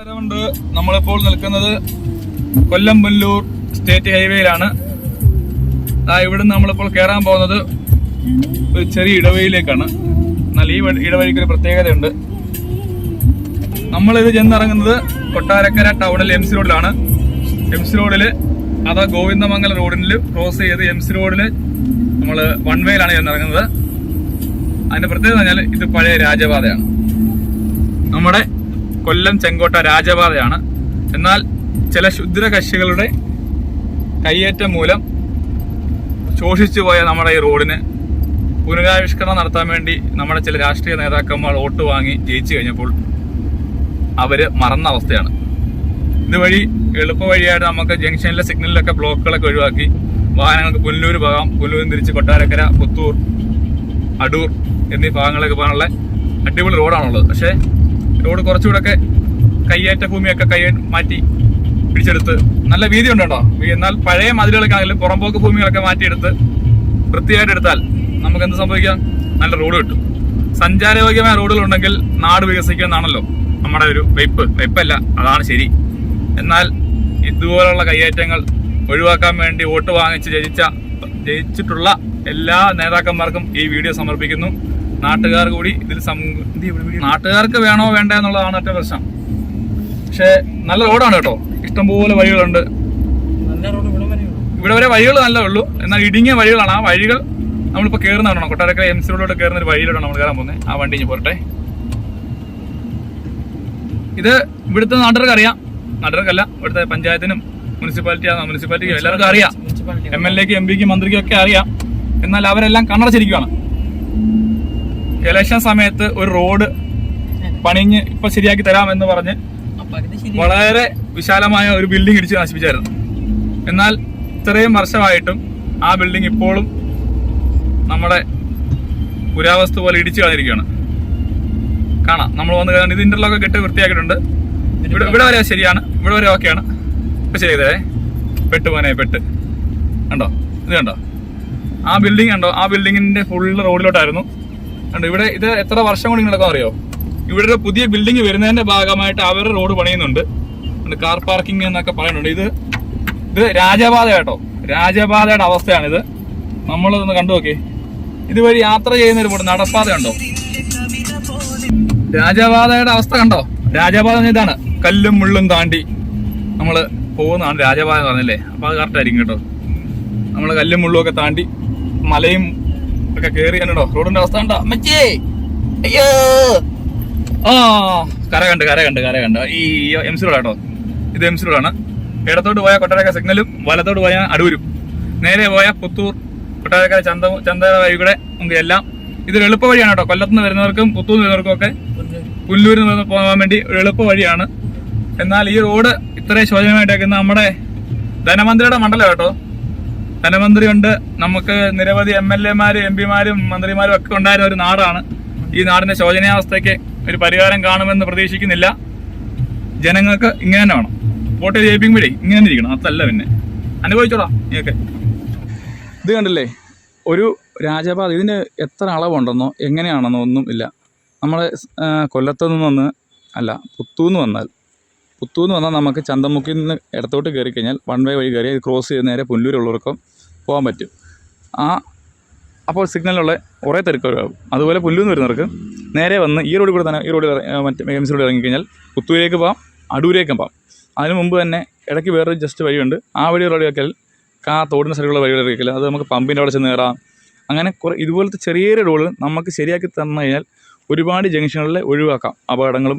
നമസ്കാരമുണ്ട് നമ്മളിപ്പോൾ നിൽക്കുന്നത് കൊല്ലം പുല്ലൂർ സ്റ്റേറ്റ് ഹൈവേയിലാണ്. ആ ഇവിടെ നമ്മളിപ്പോൾ കയറാൻ പോകുന്നത് ഒരു ചെറിയ ഇടവഴിയിലേക്കാണ്. എന്നാൽ ഈ വഴി- ഇടവഴിക്ക് ഒരു പ്രത്യേകതയുണ്ട്. നമ്മളിത് ചെന്നിറങ്ങുന്നത് കൊട്ടാരക്കര ടൗണിൽ എം സി റോഡിലാണ് എം സി റോഡിൽ അതാ ഗോവിന്ദമംഗലം റോഡിൽ ക്രോസ് ചെയ്ത് എം സി റോഡിൽ നമ്മൾ വൺ വേയിലാണ് ചെന്നിറങ്ങുന്നത്. അതിന്റെ പ്രത്യേകത പറഞ്ഞാൽ ഇത് പഴയ രാജപാതയാണ്. നമ്മുടെ കൊല്ലം ചെങ്കോട്ട രാജപാതയാണ്. എന്നാൽ ചില ക്ഷുദ്ര കക്ഷികളുടെ കയ്യേറ്റം മൂലം ശോഷിച്ചു പോയ നമ്മുടെ ഈ റോഡിന് പുനരാവിഷ്കരണം നടത്താൻ വേണ്ടി നമ്മുടെ ചില രാഷ്ട്രീയ നേതാക്കന്മാർ വോട്ട് വാങ്ങി ജയിച്ചു കഴിഞ്ഞപ്പോൾ അവർ മറന്ന അവസ്ഥയാണ്. ഇതുവഴി എളുപ്പ വഴിയായിട്ട് നമുക്ക് ജംഗ്ഷനിലെ സിഗ്നലിലൊക്കെ ബ്ലോക്കുകളൊക്കെ ഒഴിവാക്കി വാഹനങ്ങൾക്ക് പുല്ലൂർ പോകാം. പുല്ലൂരിൽ തിരിച്ച് കൊട്ടാരക്കര പുത്തൂർ അടൂർ എന്നീ ഭാഗങ്ങളിലേക്ക് പോകാനുള്ള അടിപൊളി റോഡാണുള്ളത്. പക്ഷേ റോഡ് കുറച്ചുകൂടെയൊക്കെ കയ്യേറ്റ ഭൂമിയൊക്കെ കൈ മാറ്റി പിടിച്ചെടുത്ത് നല്ല വീതി ഉണ്ട് എന്നാൽ പഴയ മതിലുകളൊക്കെ ആണെങ്കിലും പുറമ്പോക്ക് ഭൂമികളൊക്കെ മാറ്റിയെടുത്ത് വൃത്തിയായിട്ട് എടുത്താൽ നമുക്ക് എന്ത് സംഭവിക്കാം? നല്ല റോഡ് കിട്ടും. സഞ്ചാരയോഗ്യമായ റോഡുകൾ ഉണ്ടെങ്കിൽ നാട് വികസിക്കുന്നതാണല്ലോ നമ്മുടെ ഒരു വെയ്പ്പ്. വെയ്പ്പല്ല അതാണ് ശരി. എന്നാൽ ഇതുപോലുള്ള കയ്യേറ്റങ്ങൾ ഒഴിവാക്കാൻ വേണ്ടി വോട്ട് വാങ്ങിച്ച് ജയിച്ച ജയിച്ചിട്ടുള്ള എല്ലാ നേതാക്കന്മാർക്കും ഈ വീഡിയോ സമർപ്പിക്കുന്നു. നാട്ടുകാർ കൂടി ഇതിൽ നാട്ടുകാർക്ക് വേണോ വേണ്ട എന്നുള്ളതാണ് ഏറ്റവും പ്രശ്നം. പക്ഷേ നല്ല റോഡാണ് കേട്ടോ. ഇഷ്ടംപോലെ വഴികളുണ്ട്. ഇവിടെ വരെ വഴികൾ നല്ല ഉള്ളൂ. എന്നാൽ ഇടുങ്ങിയ വഴികളാണ്. ആ വഴികൾ നമ്മളിപ്പോൾ കയറുന്നതാണ് കൊട്ടാരക്കര എം സി റോഡിലോട്ട് കയറുന്ന ഒരു വഴിയിലോട്ടാണ് നമ്മൾ കയറാൻ പോകുന്നത്. ആ വണ്ടി ഇനി പോരട്ടെ. ഇത് ഇവിടുത്തെ നാട്ടുകാർക്ക് അറിയാം. നാട്ടുകാർക്കല്ല ഇവിടുത്തെ പഞ്ചായത്തിനും മുനിസിപ്പാലിറ്റി മുനിസിപ്പാലിറ്റിക്കും എല്ലാവർക്കും അറിയാം. എം എൽ എക്ക് എം പിക്കും മന്ത്രിക്കും ഒക്കെ അറിയാം. എന്നാൽ അവരെല്ലാം കണ്ണടച്ചിരിക്കുകയാണ് ഇലക്ഷൻ സമയത്ത് ഒരു റോഡ് പണിഞ്ഞ് ഇപ്പൊ ശരിയാക്കി തരാമെന്ന് പറഞ്ഞ് വളരെ വിശാലമായ ഒരു ബിൽഡിംഗ് ഇടിച്ച് നശിപ്പിച്ചായിരുന്നു. എന്നാൽ ഇത്രയും വർഷമായിട്ടും ആ ബിൽഡിംഗ് ഇപ്പോഴും നമ്മുടെ പുരാവസ്തു പോലെ ഇടിച്ചു കളഞ്ഞിരിക്കുകയാണ്. കാണാം. നമ്മൾ വന്ന് കാണാൻ ഇത് ഇന്റർലോക്ക് കെട്ട് വൃത്തിയാക്കിയിട്ടുണ്ട്. ഇവിടെ ഇവിടെ വരെ ശരിയാണ്. ഇവിടെ വരെ ഓക്കെയാണ്. ഇപ്പൊ ചെയ്തേ. പെട്ട് പോനെ പെട്ട്. കണ്ടോ? ഇത് കണ്ടോ? ആ ബിൽഡിംഗ് കണ്ടോ? ആ ബിൽഡിങ്ങിന്റെ ഫുള്ള് റോഡിലോട്ടായിരുന്നു കണ്ടോ ഇവിടെ ഇത് എത്ര വർഷം കൊണ്ട് നടക്കാൻ അറിയോ? ഇവിടെ ഒരു പുതിയ ബിൽഡിംഗ് വരുന്നതിന്റെ ഭാഗമായിട്ട് അവർ റോഡ് പണിയുന്നുണ്ട്. കാർ പാർക്കിംഗ് എന്നൊക്കെ പറയുന്നുണ്ട്. ഇത് ഇത് രാജപാത കേട്ടോ. രാജപാതയുടെ അവസ്ഥയാണിത്. നമ്മളതൊന്ന് കണ്ടു നോക്കി. ഇതുവഴി യാത്ര ചെയ്യുന്ന ഒരു നടപ്പാത കണ്ടോ രാജപാതയുടെ അവസ്ഥ കണ്ടോ? രാജപാത ഇതാണ്. കല്ലും മുള്ളും താണ്ടി നമ്മൾ പോകുന്നതാണ് രാജപാത എന്ന് അപ്പൊ അത് കറക്റ്റ് ആയിരിക്കും കേട്ടോ. നമ്മൾ കല്ലും മുള്ളും ഒക്കെ താണ്ടി മലയും ഒക്കെ കേറി റോഡിന്റെ അവസ്ഥ കണ്ടോ? അയ്യോ! ആ കര കണ്ട് കര കണ്ട് കര കണ്ട്. ഈ എം സി ഇത് എം സി റോഡാണ് ഇടത്തോട്ട് പോയാൽ കൊട്ടാരക്കര സിഗ്നലും വലത്തോട്ട് പോയാൽ അടൂരും. നേരെ പോയാൽ പുത്തൂർ കൊട്ടാരക്കര ചന്ത ചന്ത വഴി കൂടെ നമുക്ക് എല്ലാം. ഇതൊരു എളുപ്പ വഴിയാണ് കേട്ടോ. കൊല്ലത്തുനിന്ന് വരുന്നവർക്കും പുത്തൂർന്ന് വരുന്നവർക്കും ഒക്കെ പുല്ലൂരിൽ നിന്ന് പോകാൻ വേണ്ടി ഒരു എളുപ്പ വഴിയാണ്. എന്നാൽ ഈ റോഡ് ഇത്രയും ശോചനമായിട്ടേക്കുന്ന നമ്മുടെ ധനമന്ത്രിയുടെ മണ്ഡലം കേട്ടോ. ധനമന്ത്രി ഉണ്ട് നമുക്ക് നിരവധി എം എൽ എമാരും എം പിമാരും മന്ത്രിമാരും ഒക്കെ ഉണ്ടായിരുന്ന ഒരു നാടാണ്. ഈ നാടിന്റെ ശോചനീയാവസ്ഥയ്ക്ക് ഒരു പരിഹാരം കാണുമെന്ന് പ്രതീക്ഷിക്കുന്നില്ല. ജനങ്ങൾക്ക് ഇങ്ങനെ തന്നെ വേണം. വോട്ട് ജയിപ്പിക്കുമ്പോഴേ ഇങ്ങനെ ഇരിക്കണം. അതല്ല പിന്നെ. അനുഭവിച്ചോടാ നീയൊക്കെ. ഇത് കണ്ടില്ലേ? ഒരു രാജപാത ഇതിന് എത്ര അളവുണ്ടെന്നോ എങ്ങനെയാണെന്നോ ഒന്നും ഇല്ല. നമ്മളെ കൊല്ലത്തു നിന്ന് അല്ല പുത്തൂന്ന് വന്നാൽ പുത്തൂന്ന് വന്നാൽ നമുക്ക് ചന്തമുക്കിൽ നിന്ന് ഇടത്തോട്ട് കയറി കഴിഞ്ഞാൽ വൺ വേ വഴി കയറി ക്രോസ് ചെയ്ത് നേരെ പുല്ലൂരുള്ളവർക്കും പോകാൻ പറ്റും. ആ അപ്പോൾ സിഗ്നലുള്ള കുറേ തിരക്കുകളാകും അതുപോലെ പുല്ലൂന്ന് വരുന്നവർക്ക് നേരെ വന്ന് ഈ റോഡിൽ കൂടെ തന്നെ ഈ റോഡിൽ മറ്റേ എം സി റോഡിൽ ഇറങ്ങിക്കഴിഞ്ഞാൽ പുത്തൂരേക്ക് പോകാം അടൂരേക്കും പോകാം അതിന് മുമ്പ് തന്നെ ഇടയ്ക്ക് വേറൊരു ജസ്റ്റ് വഴിയുണ്ട്. ആ വഴി റോഡിയൊക്കെ കാ തോടിന്റെ സൈഡിലുള്ള വഴികൾ ഇറക്കില്ല അത് നമുക്ക് പമ്പിന്റെ അവിടെ ചെന്ന് കയറാം അങ്ങനെ കുറേ ഇതുപോലത്തെ ചെറിയ റോഡ് നമുക്ക് ശരിയാക്കി തന്നു കഴിഞ്ഞാൽ ഒരുപാട് ജംഗ്ഷനുകളിൽ ഒഴിവാക്കാം. അപകടങ്ങളും